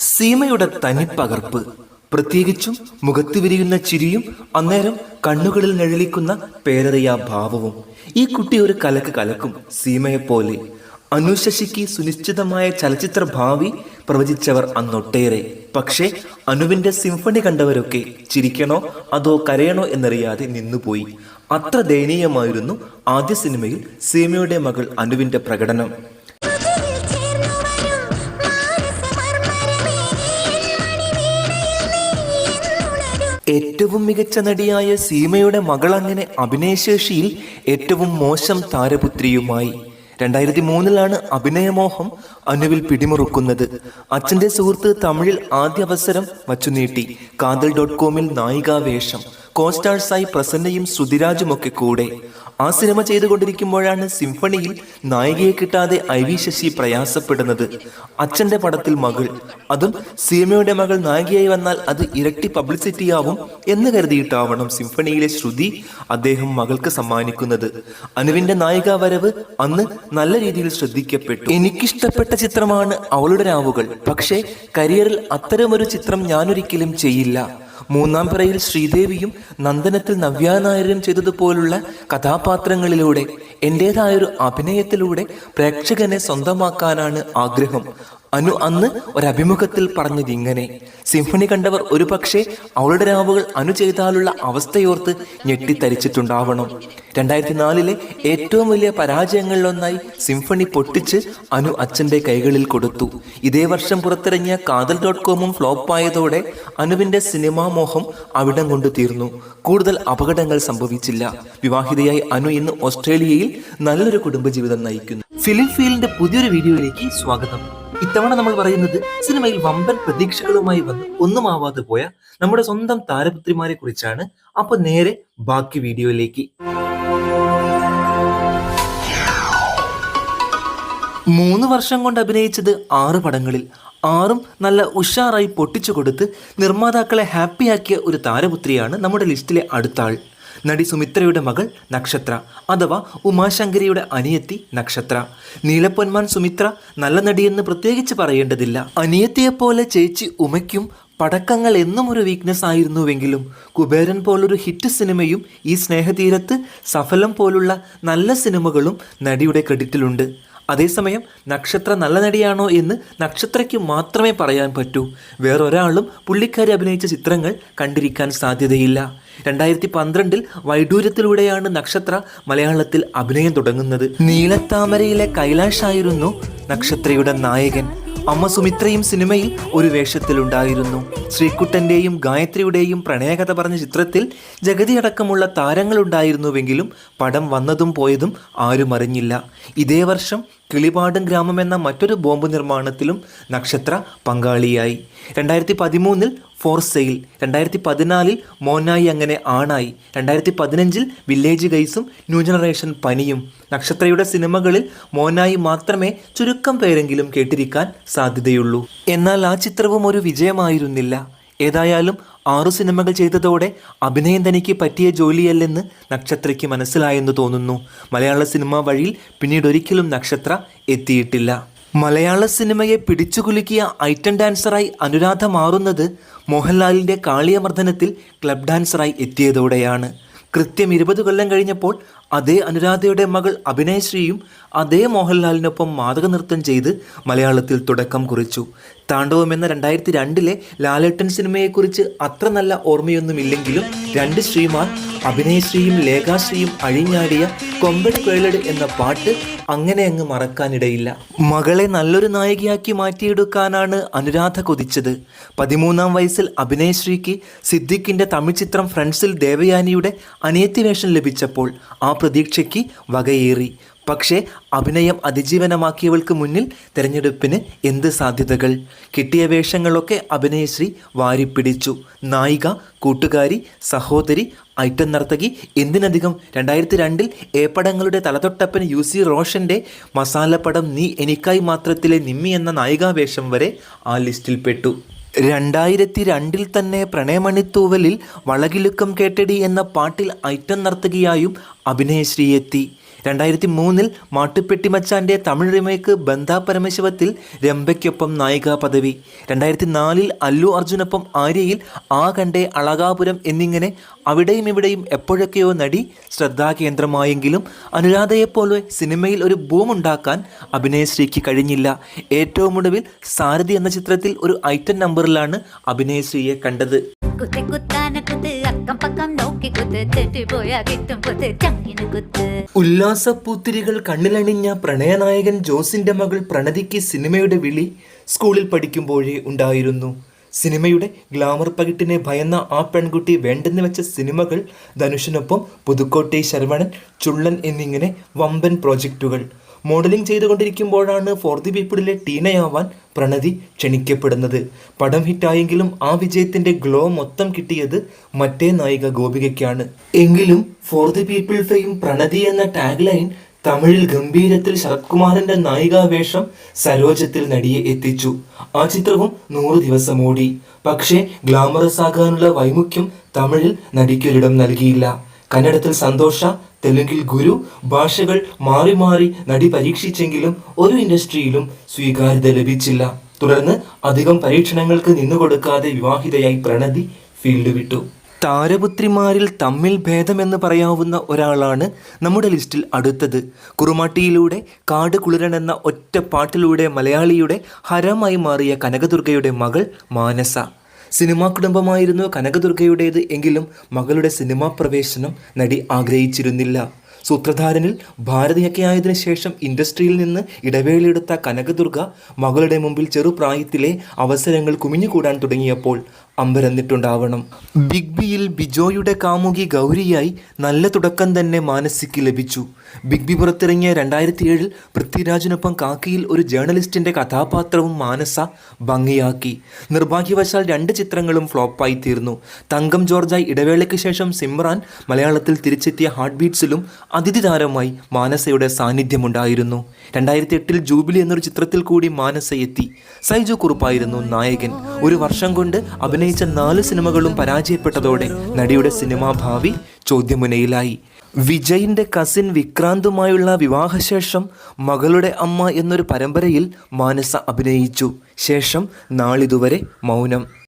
സീമയുടെ തനിപ്പകർപ്പ്. പ്രത്യേകിച്ചും മുഖത്ത് വിരിയുന്ന ചിരിയും അന്നേരം കണ്ണുകളിൽ നിഴലിക്കുന്ന പേരറിയ ഭാവവും. ഈ കുട്ടി ഒരു കലക്ക് കലക്കും സീമയെപ്പോലെ. അനുശശിക്ക് സുനിശ്ചിതമായ ചലച്ചിത്ര ഭാവി പ്രവചിച്ചവർ അന്നൊട്ടേറെ. പക്ഷേ അനുവിന്റെ സിംഫണി കണ്ടവരൊക്കെ ചിരിക്കണോ അതോ കരയണോ എന്നറിയാതെ നിന്നുപോയി. അത്ര ദയനീയമായിരുന്നു ആദ്യ സിനിമയിൽ സീമയുടെ മകൾ അനുവിന്റെ പ്രകടനം. ഏറ്റവും മികച്ച നടിയായ സീമയുടെ മകൾ അങ്ങനെ അഭിനയശേഷിയിൽ ഏറ്റവും മോശം താരപുത്രിയുമായി. രണ്ടായിരത്തി മൂന്നിലാണ് അഭിനയമോഹം അനുവിൽ പിടിമുറുക്കുന്നത്. അച്ഛന്റെ സുഹൃത്ത് തമിഴിൽ ആദ്യ അവസരം വച്ചു നീട്ടി കാതൽ ഡോട്ട് കോമിൽ നായികാവേഷം. കോസ്റ്റാഴ്സായി പ്രസന്നയും ശ്രുതിരാജുമൊക്കെ കൂടെ. ആ സിനിമ ചെയ്തുകൊണ്ടിരിക്കുമ്പോഴാണ് സിംഫണിയിൽ നായികയെ കിട്ടാതെ ഐ വി ശശി പ്രയാസപ്പെടുന്നത്. അച്ഛന്റെ പടത്തിൽ മകൾ. അതും സീമയുടെ മകൾ നായികയായി വന്നാൽ അത് ഇരട്ടി പബ്ലിസിറ്റിയാവും എന്ന് കരുതിയിട്ടാവണം സിംഫണിയിലെ ശ്രുതി അദ്ദേഹം മകൾക്ക് സമ്മാനിക്കുന്നത്. അനുവിന്റെ നായിക വരവ് അന്ന് നല്ല രീതിയിൽ ശ്രദ്ധിക്കപ്പെട്ടു. എനിക്കിഷ്ടപ്പെട്ട ചിത്രമാണ് അവളുടെ രാവുകൾ. പക്ഷേ കരിയറിൽ അത്തരമൊരു ചിത്രം ഞാനൊരിക്കലും ചെയ്യില്ല. മൂന്നാം പിറയിൽ ശ്രീദേവിയും നന്ദനത്തിൽ നവ്യാനായരും ചെയ്തതുപോലുള്ള കഥാപാത്രങ്ങളിലൂടെ എന്റെതായൊരു അഭിനയത്തിലൂടെ പ്രേക്ഷകനെ സ്വന്തമാക്കാനാണ് ആഗ്രഹം. അനു അന്ന് ഒരഭിമുഖത്തിൽ പറഞ്ഞത് ഇങ്ങനെ സിംഫണി കണ്ടവർ ഒരുപക്ഷെ അവളുടെ രാവുകൾ അനു ചെയ്താലുള്ള അവസ്ഥയോർത്ത് ഞെട്ടിത്തരിച്ചിട്ടുണ്ടാവണം. രണ്ടായിരത്തി നാലിലെ ഏറ്റവും വലിയ പരാജയങ്ങളിലൊന്നായി സിംഫണി പൊട്ടിച്ച് അനു അച്ഛന്റെ കൈകളിൽ കൊടുത്തു. ഇതേ വർഷം പുറത്തിറങ്ങിയ കാതൽ ഡോട്ട് കോമും ഫ്ലോപ്പായതോടെ അനുവിന്റെ സിനിമാ മോഹം അവിടം കൊണ്ട് തീർന്നു. കൂടുതൽ അപകടങ്ങൾ സംഭവിച്ചില്ല. വിവാഹിതയായി അനു ഇന്ന് ഓസ്ട്രേലിയയിൽ നല്ലൊരു കുടുംബജീവിതം നയിക്കുന്നു. ഫിലിം ഫീലിന്റെ പുതിയൊരു വീഡിയോയിലേക്ക് സ്വാഗതം. ഇത്തവണ നമ്മൾ പറയുന്നത് സിനിമയിൽ വമ്പൻ പ്രതീക്ഷകളുമായി വന്ന് ഒന്നുമാവാതെ പോയ നമ്മുടെ സ്വന്തം താരപുത്രിമാരെ കുറിച്ചാണ്. അപ്പൊ നേരെ ബാക്കി വീഡിയോയിലേക്ക്. മൂന്ന് വർഷം കൊണ്ട് അഭിനയിച്ചത് ആറ് പടങ്ങളിൽ ആറും നല്ല ഉഷാറായി പൊട്ടിച്ചു കൊടുത്ത് നിർമ്മാതാക്കളെ ഹാപ്പിയാക്കിയ ഒരു താരപുത്രിയാണ് നമ്മുടെ ലിസ്റ്റിലെ അടുത്ത ആൾ നടി സുമിത്രയുടെ മകൾ നക്ഷത്ര അഥവാ ഉമാശങ്കരിയുടെ അനിയത്തി നക്ഷത്ര. നീലപ്പൊന്മാൻ സുമിത്ര നല്ല നടിയെന്ന് പ്രത്യേകിച്ച് പറയേണ്ടതില്ല. അനിയത്തിയെപ്പോലെ ചേച്ചി ഉമയ്ക്കും പടക്കങ്ങൾ എന്നും ഒരു വീക്ക്നെസ് ആയിരുന്നുവെങ്കിലും കുബേരൻ പോലൊരു ഹിറ്റ് സിനിമയും ഈ സ്നേഹതീരത്ത് സഫലം പോലുള്ള നല്ല സിനിമകളും നടിയുടെ ക്രെഡിറ്റിലുണ്ട് അതേസമയം നക്ഷത്ര നല്ല നടിയാണോ എന്ന് നക്ഷത്രയ്ക്ക് മാത്രമേ പറയാൻ പറ്റൂ. വേറൊരാളും പുള്ളിക്കാരി അഭിനയിച്ച ചിത്രങ്ങൾ കണ്ടിരിക്കാൻ സാധ്യതയില്ല. രണ്ടായിരത്തി പന്ത്രണ്ടിൽ വൈഡൂര്യത്തിലൂടെയാണ് നക്ഷത്ര മലയാളത്തിൽ അഭിനയം തുടങ്ങുന്നത്. നീലത്താമരയിലെ കൈലാഷായിരുന്നു നക്ഷത്രയുടെ നായകൻ. അമ്മ സുമിത്രയും സിനിമയിൽ ഒരു വേഷത്തിലുണ്ടായിരുന്നു. ശ്രീകുട്ടന്റെയും ഗായത്രിയുടെയും പ്രണയകഥ പറഞ്ഞ ചിത്രത്തിൽ ജഗതി അടക്കമുള്ള താരങ്ങളുണ്ടായിരുന്നുവെങ്കിലും പടം വന്നതും പോയതും ആരും അറിഞ്ഞില്ല. ഇതേ വർഷം കിളിപാടും ഗ്രാമം എന്ന മറ്റൊരു ബോംബ് നിർമ്മാണത്തിലും നക്ഷത്ര പങ്കാളിയായി. രണ്ടായിരത്തി പതിമൂന്നിൽ ഫോർ സെയിൽ രണ്ടായിരത്തി പതിനാലിൽ മോനായി അങ്ങനെ ആണായി. രണ്ടായിരത്തി പതിനഞ്ചിൽ വില്ലേജ് ഗൈസും ന്യൂ ജനറേഷൻ പനിയും. നക്ഷത്രയുടെ സിനിമകളിൽ മോനായി മാത്രമേ ചുരുക്കം പേരെങ്കിലും കേട്ടിരിക്കാൻ സാധ്യതയുള്ളൂ. എന്നാൽ ആ ചിത്രവും ഒരു വിജയമായിരുന്നില്ല. ഏതായാലും ആറു സിനിമകൾ ചെയ്തതോടെ അഭിനയം തനിക്ക് പറ്റിയ ജോലിയല്ലെന്ന് നക്ഷത്രയ്ക്ക് മനസ്സിലായെന്ന് തോന്നുന്നു. മലയാള സിനിമ വഴിയിൽ പിന്നീട് ഒരിക്കലും നക്ഷത്ര എത്തിയിട്ടില്ല. മലയാള സിനിമയെ പിടിച്ചുകുലുക്കിയ ഐറ്റം ഡാൻസറായി അനുരാധ മാറുന്നത് മോഹൻലാലിന്റെ കാളിയമർദ്ദനത്തിൽ ക്ലബ് ഡാൻസറായി എത്തിയതോടെയാണ്. കൃത്യം ഇരുപത് കൊല്ലം കഴിഞ്ഞപ്പോൾ അതേ അനുരാധയുടെ മകൾ അഭിനയശ്രീയും അതേ മോഹൻലാലിനൊപ്പം മാതക നൃത്തം ചെയ്ത് മലയാളത്തിൽ തുടക്കം കുറിച്ചു. താണ്ഡവം എന്ന രണ്ടായിരത്തി രണ്ടിലെ ലാലേട്ടൻ സിനിമയെക്കുറിച്ച് അത്ര നല്ല ഓർമ്മയൊന്നുമില്ലെങ്കിലും രണ്ട് ശ്രീമാർ അഭിനയശ്രീയും ലേഖാശ്രീയും അഴിഞ്ഞാടിയ കൊമ്പടി കേളട് എന്ന പാട്ട് അങ്ങനെ അങ്ങ് മറക്കാനിടയില്ല. മകളെ നല്ലൊരു നായികയാക്കി മാറ്റിയെടുക്കാനാണ് അനുരാധ കൊതിച്ചത്. പതിമൂന്നാം വയസ്സിൽ അഭിനയശ്രീക്ക് സിദ്ദിഖിന്റെ തമിഴ് ചിത്രം ഫ്രണ്ട്സിൽ ദേവയാനിയുടെ അനിയത്തി വേഷം ലഭിച്ചപ്പോൾ ആ പ്രതീക്ഷയ്ക്ക് വകയേറി. പക്ഷേ അഭിനയം അതിജീവനമാക്കിയവൾക്ക് മുന്നിൽ തിരഞ്ഞെടുപ്പിന് എന്ത് സാധ്യതകൾ? കിട്ടിയ വേഷങ്ങളൊക്കെ അഭിനയശ്രീ വാരിപ്പിടിച്ചു. നായിക കൂട്ടുകാരി സഹോദരി ഐറ്റം നർത്തകി എന്തിനധികം? രണ്ടായിരത്തി രണ്ടിൽ ഏപ്പടങ്ങളുടെ തലതൊട്ടപ്പൻ യു സി റോഷന്റെ മസാലപ്പടം നീ എനിക്കായി മാത്രത്തിലെ നിമ്മി എന്ന നായികാവേഷം വരെ ആ ലിസ്റ്റിൽപ്പെട്ടു രണ്ടായിരത്തി രണ്ടിൽ തന്നെ പ്രണയമണിത്തൂവലിൽ വളകിലുക്കം കേട്ടടി എന്ന പാട്ടിൽ ഐറ്റം നർത്തകിയായും അഭിനയശ്രീ എത്തി രണ്ടായിരത്തി മൂന്നിൽ മാട്ടുപ്പെട്ടി മച്ചാന്റെ തമിഴ് റിമേക്ക് ബന്ധാ പരമശിവത്തിൽ രംഭയ്ക്കൊപ്പം നായികാ പദവി. രണ്ടായിരത്തി നാലിൽ അല്ലു അർജുനൊപ്പം ആര്യയിൽ ആ കണ്ടേ അളകാപുരം എന്നിങ്ങനെ അവിടെയും ഇവിടെയും എപ്പോഴൊക്കെയോ നടി ശ്രദ്ധാകേന്ദ്രമായെങ്കിലും അനുരാധയെപ്പോലെ സിനിമയിൽ ഒരു ബൂമുണ്ടാക്കാൻ അഭിനയശ്രീക്ക് കഴിഞ്ഞില്ല. ഏറ്റവും ഒടുവിൽ സാരഥി എന്ന ചിത്രത്തിൽ ഒരു ഐറ്റം നമ്പറിലാണ് അഭിനയശ്രീയെ കണ്ടത്. നോക്കി പൂത്തിരികൾ കിട്ടും കുത്ത്. ചങ്ങിന് കണ്ണിലണിഞ്ഞ പ്രണയനായകൻ ജോസിന്റെ മകൾ പ്രണതിക്ക് സിനിമയുടെ വിളി സ്കൂളിൽ പഠിക്കുമ്പോഴേ ഉണ്ടായിരുന്നു. സിനിമയുടെ ഗ്ലാമർ പകിട്ടിനെ ഭയന്ന ആ പെൺകുട്ടി വേണ്ടെന്ന് വെച്ച സിനിമകൾ ധനുഷിനൊപ്പം പുതുക്കോട്ടെ ശരവണൻ ചുള്ളൻ എന്നിങ്ങനെ വമ്പൻ പ്രോജക്റ്റുകൾ മോഡലിംഗ് ചെയ്തുകൊണ്ടിരിക്കുമ്പോഴാണ് ഫോർ ദി പീപ്പിളിലെ ടീനയാവാൻ പ്രണതി ക്ഷണിക്കപ്പെടുന്നത്. പടം ഹിറ്റായെങ്കിലും ആ വിജയത്തിന്റെ ഗ്ലോ മൊത്തം കിട്ടിയത് മറ്റേ നായിക ഗോപികയ്ക്കാണ്. എങ്കിലും for the people fame Pranati എന്ന ടാഗ് ലൈൻ തമിഴിൽ ഗംഭീരത്തിൽ ശരത്കുമാറിന്റെ നായികാവേഷം സരോജത്തിൽ നടിയെ എത്തിച്ചു. ആ ചിത്രവും നൂറ് ദിവസം ഓടി പക്ഷേ ഗ്ലാമറസ് ആകാനുള്ള വൈമുഖ്യം തമിഴിൽ നടിക്കൊരിടം നൽകിയില്ല. കന്നഡത്തിൽ സന്തോഷ തെലുങ്കിൽ ഗുരു ഭാഷകൾ മാറി മാറി നടി പരീക്ഷിച്ചെങ്കിലും ഒരു ഇൻഡസ്ട്രിയിലും സ്വീകാര്യത ലഭിച്ചില്ല. തുടർന്ന് അധികം പരീക്ഷണങ്ങൾക്ക് നിന്നുകൊടുക്കാതെ വിവാഹിതയായി പ്രണതി ഫീൽഡ് വിട്ടു. താരപുത്രിമാരിൽ തമ്മിൽ ഭേദമെന്ന് പറയാവുന്ന ഒരാളാണ് നമ്മുടെ ലിസ്റ്റിൽ അടുത്തത്. കുറുമാട്ടിയിലൂടെ കാട് കുളിരൻ എന്ന ഒറ്റ പാട്ടിലൂടെ മലയാളിയുടെ ഹരമായി മാറിയ കനകദുർഗയുടെ മകൾ മാനസ. സിനിമാ കുടുംബമായിരുന്നു കനകദുർഗയുടേത്. എങ്കിലും മകളുടെ സിനിമാ പ്രവേശനം നടി ആഗ്രഹിച്ചിരുന്നില്ല. സൂത്രധാരനിൽ ഭാരതിയൊക്കെ ആയതിനു ശേഷം ഇൻഡസ്ട്രിയിൽ നിന്ന് ഇടവേളയെടുത്ത കനകദുർഗ മകളുടെ മുമ്പിൽ ചെറുപ്രായത്തിലെ അവസരങ്ങൾ കുമിഞ്ഞുകൂടാൻ തുടങ്ങിയപ്പോൾ അമ്പരന്നിട്ടുണ്ടാവണം. ബിഗ് ബിയിൽ ബിജോയുടെ കാമുകി ഗൗരിയായി നല്ല തുടക്കം തന്നെ മാനസിക്ക് ലഭിച്ചു. ബിഗ് ബി പുറത്തിറങ്ങിയ രണ്ടായിരത്തി ഏഴിൽ പൃഥ്വിരാജിനൊപ്പം കാക്കിയിൽ ഒരു ജേർണലിസ്റ്റിന്റെ കഥാപാത്രവും മാനസ ഭംഗിയാക്കി. നിർഭാഗ്യവശാൽ രണ്ട് ചിത്രങ്ങളും ഫ്ലോപ്പായി തീർന്നു. തങ്കം ജോർജായി ഇടവേളയ്ക്ക് ശേഷം സിമ്രാൻ മലയാളത്തിൽ തിരിച്ചെത്തിയ ഹാർട്ട് ബീറ്റ്സിലും അതിഥി താരമായി മാനസയുടെ സാന്നിധ്യമുണ്ടായിരുന്നു. രണ്ടായിരത്തി എട്ടിൽ ജൂബിലി എന്നൊരു ചിത്രത്തിൽ കൂടി മാനസ എത്തി സൈജു കുറുപ്പായിരുന്നു നായകൻ. ഒരു വർഷം കൊണ്ട് അഭിനയിച്ച നാല് സിനിമകളും പരാജയപ്പെട്ടതോടെ നടിയുടെ സിനിമാ ഭാവി ചോദ്യമുനയിലായി. വിജയിന്റെ കസിൻ വിക്രാന്തുമായുള്ള വിവാഹശേഷം മകളുടെ അമ്മ എന്നൊരു പരമ്പരയിൽ മാനസ അഭിനയിച്ചു. ശേഷം നാളിതുവരെ മൗനം.